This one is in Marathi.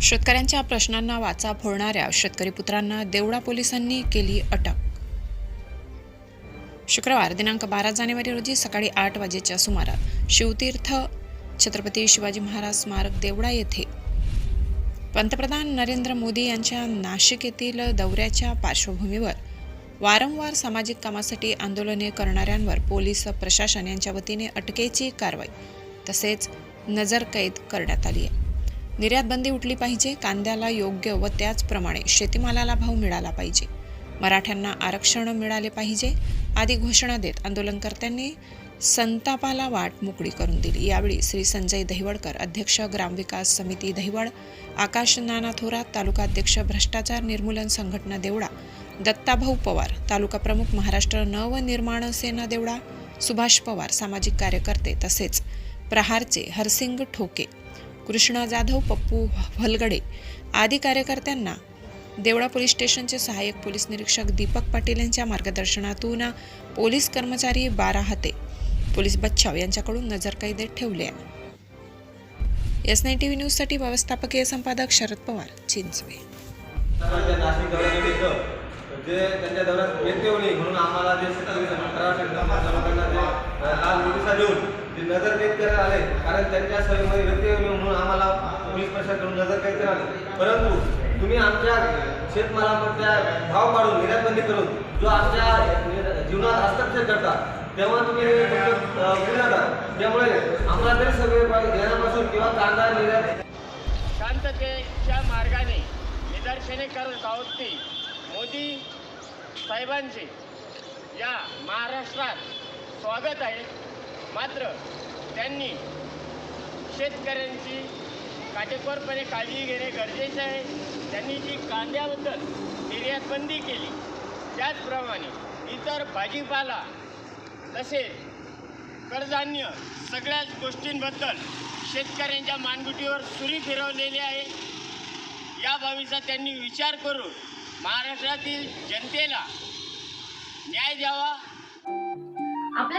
शेतकऱ्यांच्या प्रश्नांना वाचा फोडणाऱ्या शेतकरी पुत्रांना देवळा पोलिसांनी केली अटक. शुक्रवार दिनांक बारा जानेवारी रोजी सकाळी आठ वाजेच्या सुमारास शिवतीर्थ छत्रपती शिवाजी महाराज स्मारक देवळा येथे पंतप्रधान नरेंद्र मोदी यांच्या नाशिक येथील दौऱ्याच्या पार्श्वभूमीवर वारंवार सामाजिक कामासाठी आंदोलने करणाऱ्यांवर पोलीस प्रशासन यांच्या वतीने अटकेची कारवाई तसेच नजरकैद करण्यात आली आहे. निर्यात बंदी उठली पाहिजे कांद्याला योग्य व त्याचप्रमाणे शेतीमालाला भाव मिळाला पाहिजे. मराठ्यांना आरक्षण मिळाले पाहिजे आदी घोषणा देत आंदोलनकर्त्यांनी संतापाला वाट मोकळी करून दिली. यावेळी श्री संजय दहिवडकर अध्यक्ष ग्रामविकास समिती दहिवड आकाश नाना थोरात तालुका अध्यक्ष भ्रष्टाचार निर्मूलन संघटना देवळा दत्ताभाऊ पवार तालुका प्रमुख महाराष्ट्र नवनिर्माण सेना देवळा सुभाष पवार सामाजिक कार्यकर्ते तसेच प्रहारचे हरसिंग ठोके कृष्णा जाधव पप्पू भलगडे आदी कार्यकर्त्यांना देवळा पोलीस स्टेशनचे सहाय्यक पोलीस निरीक्षक दीपक पाटील यांच्या मार्गदर्शनातून पोलीस कर्मचारी बारा हाते. पोलीस बच्छाव यांच्याकडून नजरकैदेत ठेवले आहे एस नाईन टी व्ही न्यूजसाठी व्यवस्थापकीय संपादक शरद पवार चिंचवे. जे त्यांच्या दौऱ्यात येत म्हणून आम्हाला जे शेतकरी अठरा लाल नोटिसा देऊन ते नजर कैद करायला आले. कारण त्यांच्या सोयीमध्ये व्यक्ती म्हणून आम्हाला पोलीस प्रशासनाकडून नजर कैद करण्यात परंतु तुम्ही आमच्या शेतमालामधल्या भाव काढून निर्यातबंदी करून जो आमच्या जीवनात हस्तक्षेप करता तेव्हा तुम्ही फक्त गुन्हा त्यामुळे आम्हाला तरी सगळे घेण्यापासून किंवा कांदा निर्यात शांततेच्या मार्गाने निदर्शने करत आहोत ती मोदी साहेबांचे. या महाराष्ट्रात स्वागत आहे. मात्र त्यांनी शेतकऱ्यांची काटेकोरपणे काळजी घेणे गरजेचे आहे. त्यांनी जी कांद्याबद्दल निर्यातबंदी केली त्याचप्रमाणे इतर भाजीपाला तसेच कडधान्य सगळ्याच गोष्टींबद्दल शेतकऱ्यांच्या मानगुटीवर सुरी फिरवलेली आहे. या बाबीचा त्यांनी विचार करून महाराष्ट्रातील जनतेला न्याय द्यावा.